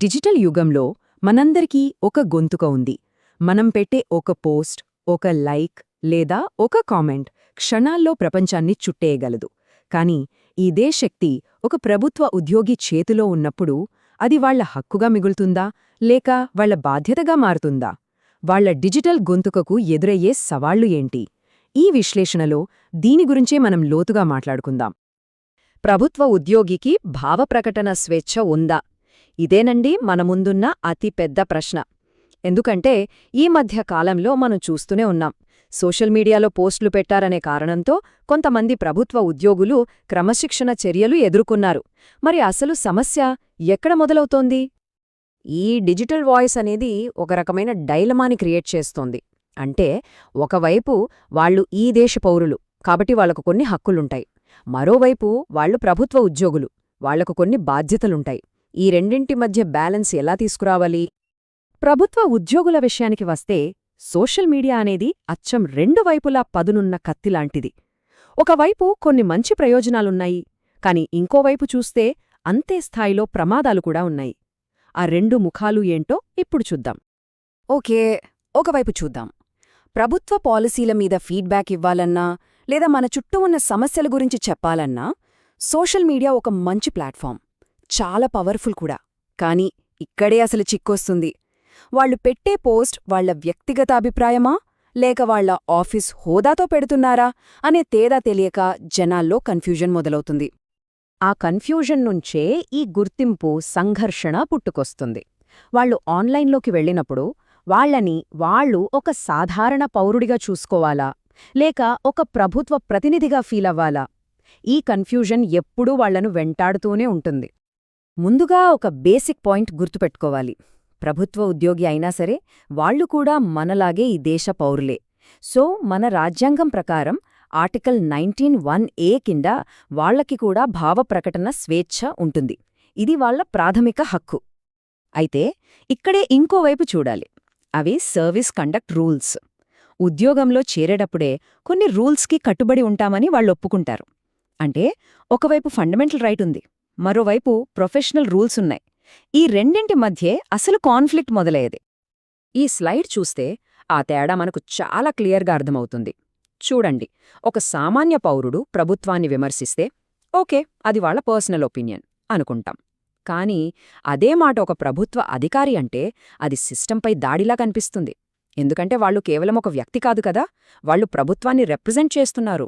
Digital యుగంలో మనందరికీ ఒక గొంతుక ఉంది. మనం పెట్టే ఒక పోస్ట్ ఒక లైక్ లేదా ఒక కామెంట్ క్షణాల్లో ప్రపంచాన్ని చుట్టేయగలదు. కాని ఇదే శక్తి ఒక ప్రభుత్వ ఉద్యోగి చేతిలో ఉన్నప్పుడు అది వాళ్ళ హక్కుగా మిగులుతుందా? లేక వాళ్ళ బాధ్యతగా మారుతుందా? వాళ్ళ డిజిటల్ గొంతుకకు ఎదురయ్యే సవాళ్ళు ఏంటి? ఈ విశ్లేషణలో దీని గురించే మనం లోతుగా మాట్లాడుకుందాం. ప్రభుత్వ ఉద్యోగికి భావప్రకటన స్వేచ్ఛ ఉందా? ఇదేనండి మన ముందున్న అతి పెద్ద ప్రశ్న. ఎందుకంటే ఈ మధ్య కాలంలో మనం చూస్తూనే ఉన్నాం. సోషల్ మీడియాలో పోస్టులు పెట్టారనే కారణంతో కొంతమంది ప్రభుత్వ ఉద్యోగులు క్రమశిక్షణ చర్యలు ఎదుర్కొన్నారు. మరి అసలు సమస్య ఎక్కడ మొదలవుతోంది? ఈ డిజిటల్ వాయిస్ అనేది ఒక రకమైన డైలమాని క్రియేట్ చేస్తోంది. అంటే ఒకవైపు వాళ్ళు ఈ దేశ పౌరులు కాబట్టి వాళ్ళకు కొన్ని హక్కులుంటాయి. మరోవైపు వాళ్ళు ప్రభుత్వ ఉద్యోగులు వాళ్ళకు కొన్ని బాధ్యతలుంటాయి. ఈ రెండింటి మధ్య బ్యాలెన్స్ ఎలా తీసుకురావాలి? ప్రభుత్వ ఉద్యోగుల విషయానికి వస్తే సోషల్ మీడియా అనేది అచ్చం రెండు వైపులా పదునున్న కత్తిలాంటిది. ఒకవైపు కొన్ని మంచి ప్రయోజనాలున్నాయి కాని ఇంకోవైపు చూస్తే అంతే స్థాయిలో ప్రమాదాలు కూడా ఉన్నాయి. ఆ రెండు ముఖాలు ఏంటో ఇప్పుడు చూద్దాం. ఓకే ఒకవైపు చూద్దాం. ప్రభుత్వ పాలసీల మీద ఫీడ్బ్యాక్ ఇవ్వాలన్నా లేదా మన చుట్టూ ఉన్న సమస్యల గురించి చెప్పాలన్నా సోషల్ మీడియా ఒక మంచి ప్లాట్ఫామ్. చాలా పవర్ఫుల్ కూడా. కానీ ఇక్కడే అసలు చిక్కొస్తుంది. వాళ్ళు పెట్టే పోస్ట్ వాళ్ళ వ్యక్తిగత అభిప్రాయమా? లేక వాళ్ళ ఆఫీస్ హోదాతో పెడుతున్నారా? అనే తేడా తెలియక జనాల్లో కన్ఫ్యూజన్ మొదలవుతుంది. ఆ కన్ఫ్యూజన్ నుంచే ఈ గుర్తింపు సంఘర్షణ పుట్టుకొస్తుంది. వాళ్ళు ఆన్లైన్లోకి వెళ్ళినప్పుడు వాళ్ళని వాళ్ళు ఒక సాధారణ పౌరుడిగా చూసుకోవాలా? లేక ఒక ప్రభుత్వ ప్రతినిధిగా ఫీలవ్వాలా? ఈ కన్ఫ్యూజన్ ఎప్పుడూ వాళ్ళను వెంటాడుతూనే ఉంటుంది. ముందుగా ఒక బేసిక్ పాయింట్ గుర్తుపెట్టుకోవాలి. ప్రభుత్వ ఉద్యోగి అయినా సరే వాళ్ళు కూడా మనలాగే ఈ దేశ పౌరులే. సో మన రాజ్యాంగం ప్రకారం ఆర్టికల్ నైన్టీన్ వన్ ఏ కింద వాళ్ళకి కూడా భావప్రకటన స్వేచ్ఛ ఉంటుంది. ఇది వాళ్ళ ప్రాథమిక హక్కు. అయితే ఇక్కడే ఇంకోవైపు చూడాలి. అవి సర్వీస్ కండక్ట్ రూల్స్. ఉద్యోగంలో చేరేటప్పుడే కొన్ని రూల్స్కి కట్టుబడి ఉంటామని వాళ్ళొప్పుకుంటారు అంటే ఒకవైపు ఫండమెంటల్ రైట్ ఉంది. మరోవైపు ప్రొఫెషనల్ రూల్స్ ఉన్నాయి. ఈ రెండింటి మధ్యే అసలు కాన్ఫ్లిక్ట్ మొదలయ్యేది. ఈ స్లైడ్ చూస్తే ఆ తేడా మనకు చాలా క్లియర్గా అర్థమవుతుంది. చూడండి ఒక సామాన్య పౌరుడు ప్రభుత్వాన్ని విమర్శిస్తే ఓకే అది వాళ్ళ పర్సనల్ ఒపీనియన్ అనుకుంటాం. కానీ అదే మాట ఒక ప్రభుత్వ అధికారి అంటే అది సిస్టంపై దాడిలా కనిపిస్తుంది. ఎందుకంటే వాళ్ళు కేవలం ఒక వ్యక్తి కాదు కదా వాళ్ళు ప్రభుత్వాన్ని రిప్రజెంట్ చేస్తున్నారు.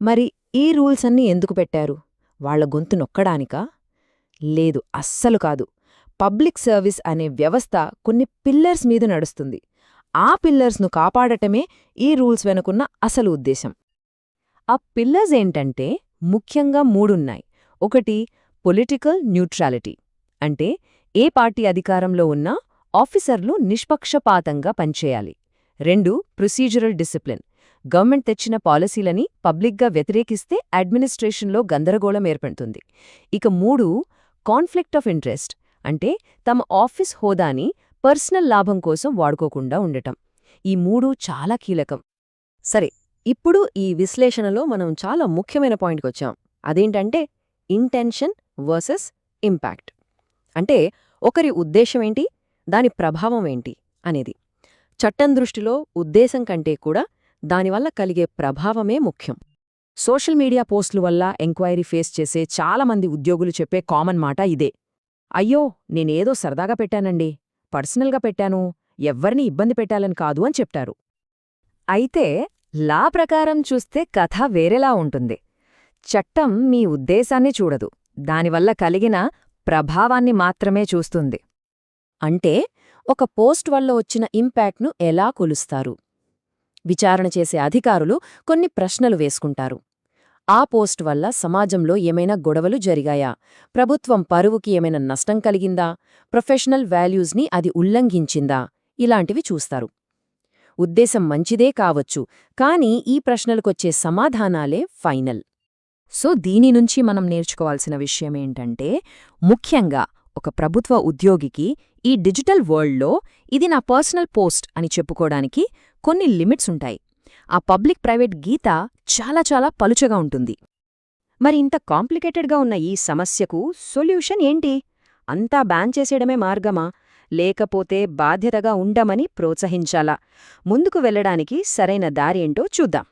మరి ఈ రూల్స్ అన్నీ ఎందుకు పెట్టారు? వాళ్ళ గొంతు నొక్కడానికా? లేదు అస్సలు కాదు. పబ్లిక్ సర్వీస్ అనే వ్యవస్థ కొన్ని పిల్లర్స్ మీద నడుస్తుంది. ఆ పిల్లర్స్ను కాపాడటమే ఈ రూల్స్ వెనుకున్న అసలు ఉద్దేశం. ఆ పిల్లర్స్ ఏంటంటే ముఖ్యంగా మూడున్నాయి. ఒకటి పొలిటికల్ న్యూట్రాలిటీ. అంటే ఏ పార్టీ అధికారంలో ఉన్నా ఆఫీసర్లు నిష్పక్షపాతంగా పనిచేయాలి. రెండు ప్రొసీజరల్ డిసిప్లిన్. గవర్నమెంట్ తెచ్చిన పాలసీలని పబ్లిక్గా వ్యతిరేకిస్తే అడ్మినిస్ట్రేషన్లో గందరగోళం ఏర్పడుతుంది. ఇక మూడు కాన్ఫ్లిక్ట్ ఆఫ్ ఇంట్రెస్ట్ అంటే తమ ఆఫీస్ హోదాని పర్సనల్ లాభం కోసం వాడుకోకుండా ఉండటం. ఈ మూడు చాలా కీలకం. సరే ఇప్పుడు ఈ విశ్లేషణలో మనం చాలా ముఖ్యమైన పాయింట్కొచ్చాం అదేంటంటే ఇంటెన్షన్ వర్సెస్ ఇంపాక్ట్. అంటే ఒకరి ఉద్దేశమేంటి దాని ప్రభావం ఏంటి? అనేది. చట్టం దృష్టిలో ఉద్దేశం కంటే కూడా దానివల్ల కలిగే ప్రభావమే ముఖ్యం. సోషల్ మీడియా పోస్టుల వల్ల ఎంక్వైరీ ఫేస్ చేసే చాలామంది ఉద్యోగులు చెప్పే కామన్ మాట ఇదే. అయ్యో నేనేదో సరదాగా పెట్టానండి. పర్సనల్గా పెట్టాను. ఎవ్వరిని ఇబ్బంది పెట్టాలని కాదు అని చెప్తారు. అయితే లా ప్రకారం చూస్తే కథ వేరేలా ఉంటుంది. చట్టం మీ ఉద్దేశాన్ని చూడదు. దానివల్ల కలిగిన ప్రభావాన్ని మాత్రమే చూస్తుంది. అంటే ఒక పోస్ట్ వల్ల వచ్చిన ఇంపాక్ట్ను ఎలా కొలుస్తారు? విచారణ చేసే అధికారులు కొన్ని ప్రశ్నలు వేసుకుంటారు. ఆ పోస్ట్ వల్ల సమాజంలో ఏమైనా గొడవలు జరిగాయా? ప్రభుత్వం పరువుకి ఏమైనా నష్టం కలిగిందా? ప్రొఫెషనల్ వాల్యూస్ని అది ఉల్లంఘించిందా? ఇలాంటివి చూస్తారు. ఉద్దేశం మంచిదే కావచ్చు కానీ ఈ ప్రశ్నలకొచ్చే సమాధానాలే ఫైనల్. సో దీని నుంచి మనం నేర్చుకోవాల్సిన విషయమేంటంటే ముఖ్యంగా ఒక ప్రభుత్వ ఉద్యోగికి ఈ డిజిటల్ వరల్డ్లో ఇది నా పర్సనల్ పోస్ట్ అని చెప్పుకోవడానికి కొన్ని లిమిట్స్ ఉంటాయి. ఆ పబ్లిక్ ప్రైవేట్ గీత చాలా చాలా పలుచగా ఉంటుంది. మరి ఇంత కాంప్లికేటెడ్గా ఉన్న ఈ సమస్యకు సొల్యూషన్ ఏంటి? అంతా బ్యాన్ చేసేయడమే మార్గమా? లేకపోతే బాధ్యతగా ఉండమని ప్రోత్సహించాలా? ముందుకు వెళ్ళడానికి సరైన దారి ఏంటో చూద్దాం.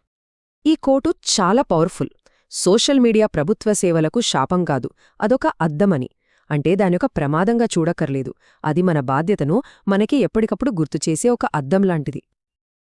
ఈ కోటు చాలా పవర్ఫుల్. సోషల్ మీడియా ప్రభుత్వ సేవలకు శాపం కాదు. అదొక అద్దమని. అంటే దానిొక ప్రమాదంగా చూడక్కర్లేదు. అది మన బాధ్యతను మనకి ఎప్పటికప్పుడు గుర్తుచేసే ఒక అద్దం లాంటిది.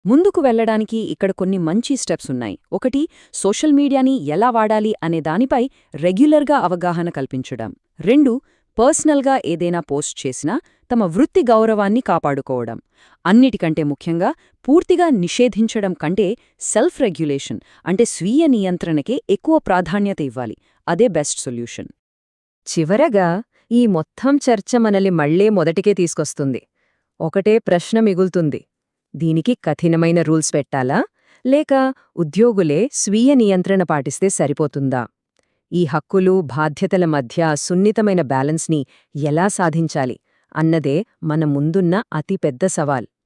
ముందుకు వెళ్ళడానికి ఇక్కడ కొన్ని మంచి స్టెప్స్ ఉన్నాయి. ఒకటి సోషల్ మీడియాని ఎలా వాడాలి అనే దానిపై రెగ్యులర్గా అవగాహన కల్పించడం. రెండు పర్సనల్గా ఏదైనా పోస్ట్ చేసినా తమ వృత్తి గౌరవాన్ని కాపాడుకోవడం. అన్నిటికంటే ముఖ్యంగా పూర్తిగా నిషేధించడం కంటే సెల్ఫ్ రెగ్యులేషన్ అంటే స్వీయ నియంత్రణకే ఎక్కువ ప్రాధాన్యత ఇవ్వాలి. అదే బెస్ట్ సొల్యూషన్. చివరగా ఈ మొత్తం చర్చ మనల్ని మళ్ళే మొదటికే తీసుకొస్తుంది. ఒకటే ప్రశ్న మిగులుతుంది. దీనికి కఠినమైన రూల్స్ పెట్టాలా? లేక ఉద్యోగులే స్వీయ నియంత్రణ పాటిస్తే సరిపోతుందా? ఈ హక్కులు బాధ్యతల మధ్య సున్నితమైన బ్యాలెన్స్ని ఎలా సాధించాలి? అన్నదే మన ముందున్న అతిపెద్ద సవాల్.